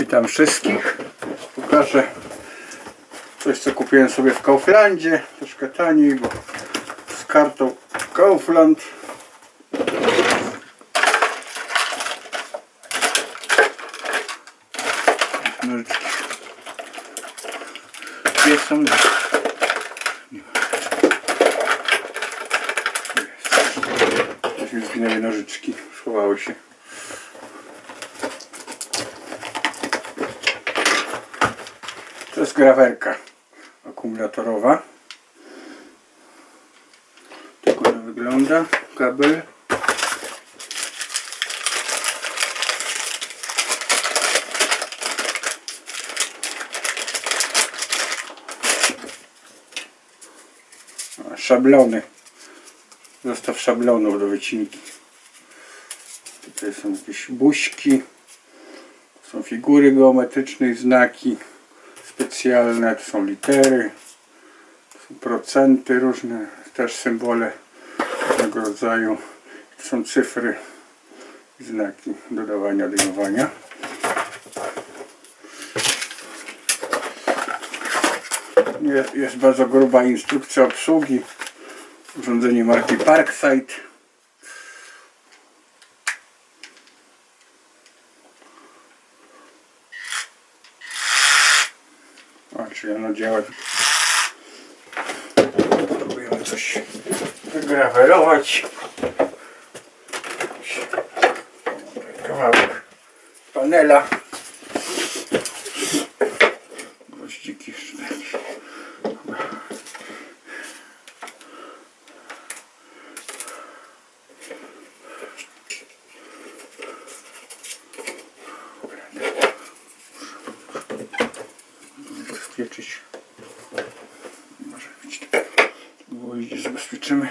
Witam wszystkich. Pokażę coś, co kupiłem sobie w Kauflandzie. Troszkę taniej, bo z kartą Kaufland. Nożyczki. Gdzie są? Nie ma. Jest. Zginęły nożyczki. Schowały się. To jest grawerka akumulatorowa. Tak ona wygląda. Kabel. Szablony. Zestaw szablonów do wycinki. Tutaj są jakieś buźki. Są figury geometryczne, i znaki specjalne, to są litery, są procenty różne, też symbole różnego rodzaju, są cyfry i znaki dodawania, odejmowania. Jest, jest bardzo gruba instrukcja obsługi, urządzenie marki Parkside. A, czyli ono działa. Próbujemy coś wygrawerować. Kawałek panela. Zabezpieczyć. Może być gwoździe zabezpieczymy.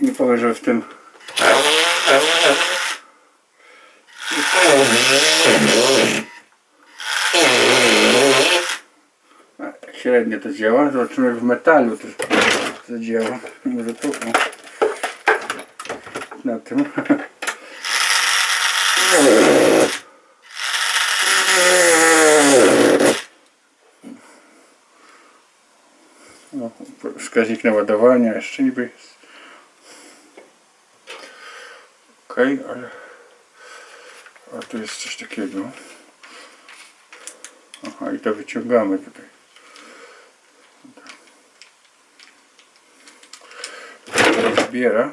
Nie powiem, że w tym Średnio to działa. Zobaczymy w metalu to zadziała. Może tu. Na tym. O, wskaźnik naładowania jeszcze niby jest. Okej, ale... A tu jest coś takiego. Aha, i to wyciągamy tutaj. Zbiera.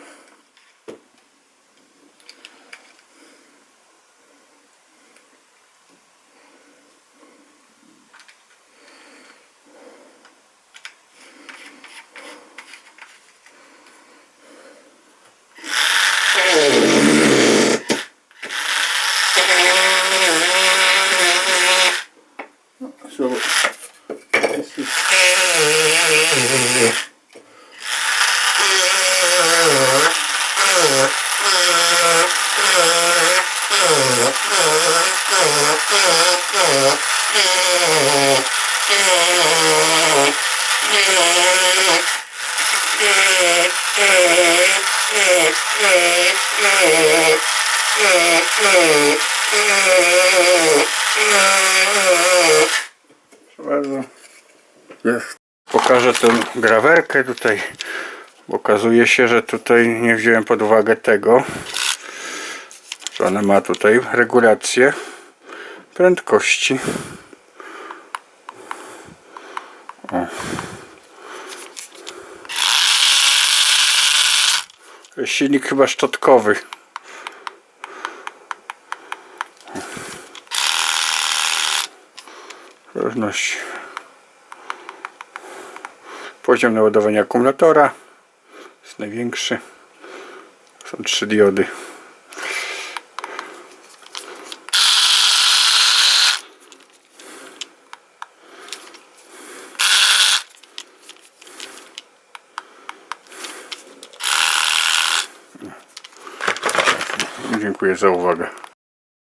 Bardzo. Jest. Pokażę tę grawerkę tutaj. Okazuje się, że tutaj nie wziąłem pod uwagę tego, że ona ma tutaj regulację prędkości. O. Silnik chyba szczotkowy. Zależności. Poziom naładowania akumulatora jest największy. Są trzy diody. Dziękuję za uwagę.